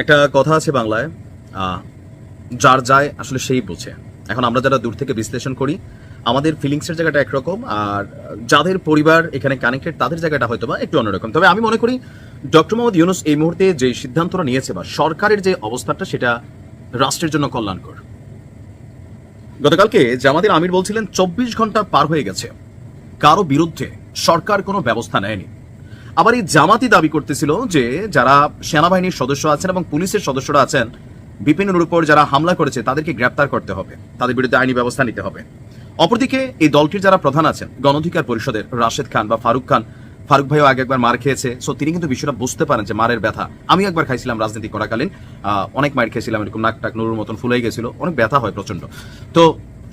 একটা কথা আছে বাংলায় যার যায় আসলে সেই বোঝে। এখন আমরা যারা দূর থেকে বিশ্লেষণ করি, আমাদের ফিলিংসের জায়গাটা একরকম, আর যাদের পরিবার এখানে কানেক্টেড তাদের জায়গাটা হয়তো বা একটু অন্যরকম। তবে আমি মনে করি, ডক্টর মোহাম্মদ ইউনুস এই মুহূর্তে যে সিদ্ধান্তটা নিয়েছে বা সরকারের যে অবস্থাটা, সেটা রাষ্ট্রের জন্য কল্যাণকর। গতকালকে জামাতের আমির বলছিলেন, চব্বিশ ঘণ্টা পার হয়ে গেছে। কারও বিরুদ্ধে সরকার কোনো ব্যবস্থা নেয়নি। আবার এই জামাতি দাবি করতেছিল যে যারা সেনাবাহিনীর সদস্য আছেন এবং পুলিশের সদস্যরা আছেন, বিপিনের উপর যারা হামলা করেছে, তাদেরকে গ্রেপ্তার করতে হবে। তাদের বিরুদ্ধে আইনি ব্যবস্থা নিতে হবে। অপরদিকে এই দলটির যারা প্রধান আছেন, গণঅধিকার পরিষদের রাশেদ খান বা ফারুক খান, ফারুক ভাইও আগে একবার মার খেয়েছে, সো তিনি কিন্তু বিষয়টা বুঝতে পারেন যে মারের ব্যথা। আমি একবার খাইছিলাম রাজনীতি করাকালীন অনেক মার খেয়েছিলাম, এরকম নাক টাক নুরুর মতন ফুলে গেছিল, অনেক ব্যথা হয় প্রচণ্ড তো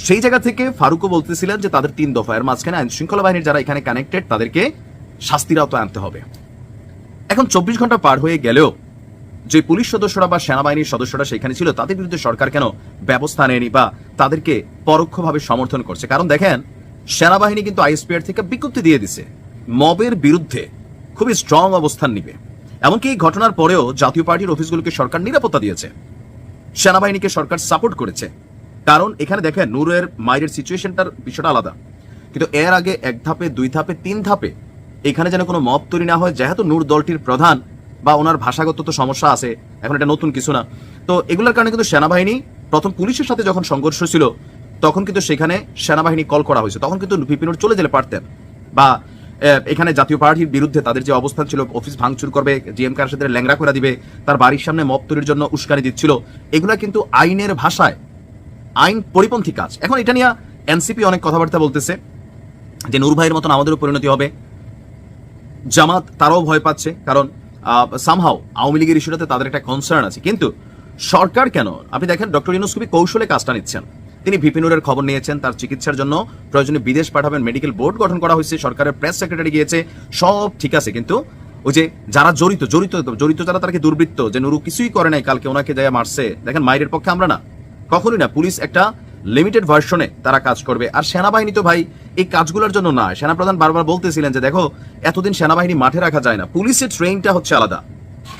সেই জায়গা থেকে ফারুকও বলতেছিলেন যে তাদের তিন দফা, এর মাঝখানে আইন শৃঙ্খলা বাহিনীর যারা এখানে কানেক্টেড তাদেরকে শাস্তির আওতায় আনতে হবে। এখন চব্বিশ ঘণ্টা পার হয়ে গেলেও যে পুলিশ সদস্যরা বা সেনাবাহিনীর সদস্যরা সেখানে ছিল, তাদের বিরুদ্ধে সরকার কেন ব্যবস্থা নেয়নি বা তাদেরকে পরোক্ষভাবে সমর্থন করছে? কারণ দেখেন, সেনাবাহিনী কিন্তু আইএসপিআর থেকে বিজ্ঞপ্তি দিয়ে দিছে, মবের বিরুদ্ধে খুবই স্ট্রং অবস্থান নিবে। এমনকি এই ঘটনার পরেও জাতীয় পার্টির অফিসগুলোকে সরকার নিরাপত্তা দিয়েছে। সেনাবাহিনীকে সরকার সাপোর্ট করেছে। কারণ এখানে দেখেন, নূরের মায়ের সিচুয়েশনটার বিষয়টা আলাদা। কিন্তু এর আগে এক ধাপে, দুই ধাপে, তিন ধাপে এখানে যেন কোনো মব তৈরি না হয়, যেহেতু নূর দলটির প্রধান বা ওনার ভাষাগত তো সমস্যা আছে, এখন এটা নতুন কিছু না। তো এগুলোর কারণে কিন্তু সেনাবাহিনী, প্রথম পুলিশের সাথে যখন সংঘর্ষ ছিল তখন কিন্তু সেখানে সেনাবাহিনী কল করা হয়েছে। তখন কিন্তু বিপিনুর চলে যেতে পারতেন। বা এখানে জাতীয় পার্টির বিরুদ্ধে তাদের যে অবস্থান ছিল, অফিস ভাঙচুর করবে জিএম কার সাথে ল্যাংরা করে দিবে, তার বাড়ির সামনে মব তৈরির জন্য উস্কানি দিচ্ছিল, এগুলা কিন্তু আইনের ভাষায়, আইন পরিপন্থী কাজ। এখন এটা নিয়ে এনসিপি অনেক কথাবার্তা বলতেছে, যে নূর ভাইয়ের মতন আমাদেরও পরিণতি হবে জামাত তারাও ভয় পাচ্ছে, কারণ সামহাও আওয়ামী লীগের ইস্যুটাতে তাদের একটা কনসার্ন আছে। কিন্তু সরকার কেন? আপনি দেখেন, ডক্টর ইউনুস খুবই কৌশলে কাজটা নিচ্ছেন। তিনি ভিপিনুরের খবর নিয়েছেন, তার চিকিৎসার জন্য প্রয়োজনে বিদেশ পাঠাবেন মেডিকেল বোর্ড গঠন করা হয়েছে, সরকারের প্রেস সেক্রেটারি গিয়েছে, সব ঠিক আছে। কিন্তু ওই যে যারা জড়িত জড়িত জড়িত যারা তারা দুর্বৃত্ত, যে নুরু কিছুই করে নাই, কালকে ওনাকে যায় মারছে, দেখেন মায়ের পক্ষে আমরা না। কখনোই না, পুলিশ একটা লিমিটেড ভার্সনে তারা কাজ করবে। আর সেনাবাহিনী তো ভাই, এই কাজগুলোর জন্য না। সেনাপ্রধান বারবার বলতেছিলেন যে, দেখো, এতদিন সেনাবাহিনী মাঠে রাখা যায় না। পুলিশের ট্রেনিংটা হচ্ছে আলাদা।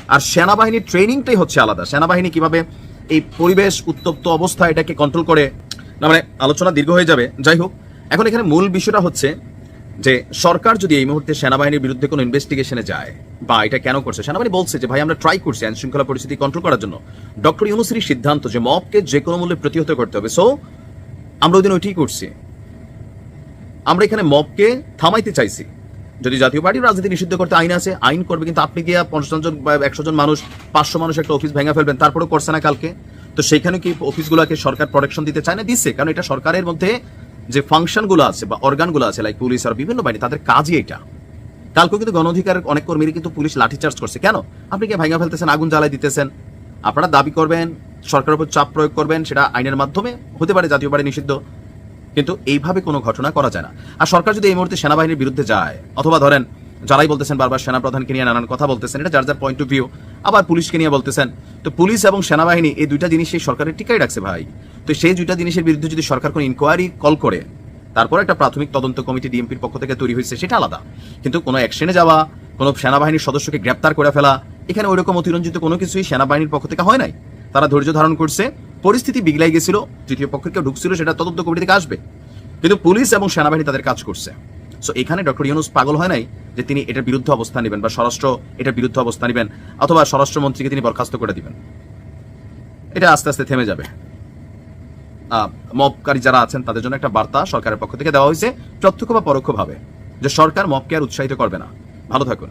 আর সেনাবাহিনীর ট্রেনিংটাই হচ্ছে আলাদা। সেনাবাহিনী কীভাবে এই পরিবেশ উত্তপ্ত অবস্থা এটাকে কন্ট্রোল করে, না মানে আলোচনা দীর্ঘ হয়ে যাবে। যাই হোক, এখন এখানে মূল বিষয়টা হচ্ছে যে সরকার যদি এই মুহূর্তে সেনাবাহিনীর বিরুদ্ধে কোনো ইনভেস্টিগেশনে যায়, বা এটা কেন করছে? সেনাবাহিনী বলছে যে, ভাই, আমরা ট্রাই করছি আইন শৃঙ্খলা পরিস্থিতি কন্ট্রোল করার জন্য। ডক্টর ইউনুসের সিদ্ধান্ত যে মবকে যে কোনো মূল্যে প্রতিহত করতে হবে। সো আমরা ওই দিন ওইটাই করছি। আমরা এখানে মবকে থামাইতে চাইছি। যদি জাতীয় পার্টির রাজনীতি নিষিদ্ধ করতে আইন আছে, আইন করবে, কিন্তু আপনি গিয়া পঞ্চাশ জন বা একশো জন মানুষ, পাঁচশো মানুষ একটা অফিস ভেঙে ফেলবেন, তারপরেও করছে না কালকে। তো সেখানে কি অফিসগুলোকে সরকার প্রোটেকশন দিতে চায় না? দিচ্ছে কারণ এটা সরকারের মধ্যে যে ফাংশনগুলো আছে বা অর্গানগুলো আছে লাইক পুলিশ আর বিভিন্ন বাহিনী, তাদের কাজই এটা কালকেও কিন্তু গণ অধিকার অনেক কর্মীরই কিন্তু পুলিশ লাঠিচার্জ করছে। কেন? আপনি কি ভাঙা ফেলতেছেন, আগুন জ্বালাই দিতেছেন? আপনারা দাবি করবেন, সরকারের উপর চাপ প্রয়োগ করবেন, সেটা আইনের মাধ্যমে হতে পারে, জাতীয় পার্টি নিষিদ্ধ। কিন্তু এইভাবে কোনো ঘটনা করা যায় না। আর সরকার যদি এই মুহূর্তে সেনাবাহিনীর বিরুদ্ধে যায়, অথবা ধরেন যারাই বলতেছেন বারবার সেনাপ্রধানকে নিয়ে নানান কথা বলতেছেন, এটা যার যার পয়েন্ট অফ ভিউ আবার পুলিশকে নিয়ে বলতেছেন, তো পুলিশ এবং সেনাবাহিনী এই দুইটা জিনিস সেই সরকারের টিকাই রাখছে ভাই। তো সেই দুইটা জিনিসের বিরুদ্ধে যদি সরকার কোনো ইনকোয়ারি কল করে, তারপর একটা প্রাথমিক তদন্ত কমিটি ডিএমপির পক্ষ থেকে তৈরি হয়েছে, সেটা আলাদা। কিন্তু কোনো অ্যাকশনে যাওয়া, কোনো সেনাবাহিনীর সদস্যকে গ্রেপ্তার করে ফেলা, এখানে ওইরকম অতিরঞ্জিত কোনো কিছুই সেনাবাহিনীর পক্ষ থেকে হয় নাই। তারা ধৈর্য ধারণ করছে, পরিস্থিতি বিগলাই গেছিল, তৃতীয় পক্ষের কেউ ঢুকছিল, সেটা তদন্ত কমিটি থেকে আসবে। কিন্তু পুলিশ এবং সেনাবাহিনী তাদের কাজ করছে। সো এখানে ডক্টর ইউনুস পাগল হয় নাই যে তিনি এটার বিরুদ্ধে অবস্থান নেবেন বা স্বরাষ্ট্র এটার বিরুদ্ধে অবস্থান নেবেন, অথবা স্বরাষ্ট্রমন্ত্রীকে তিনি বরখাস্ত করে দিবেন। এটা আস্তে আস্তে থেমে যাবে। মবকারী যারা আছেন, তাদের জন্য একটা বার্তা সরকারের পক্ষ থেকে দেওয়া হয়েছে প্রত্যক্ষ বা পরোক্ষভাবে, যে সরকার মবকে আর উৎসাহিত করবে না। ভালো থাকুন।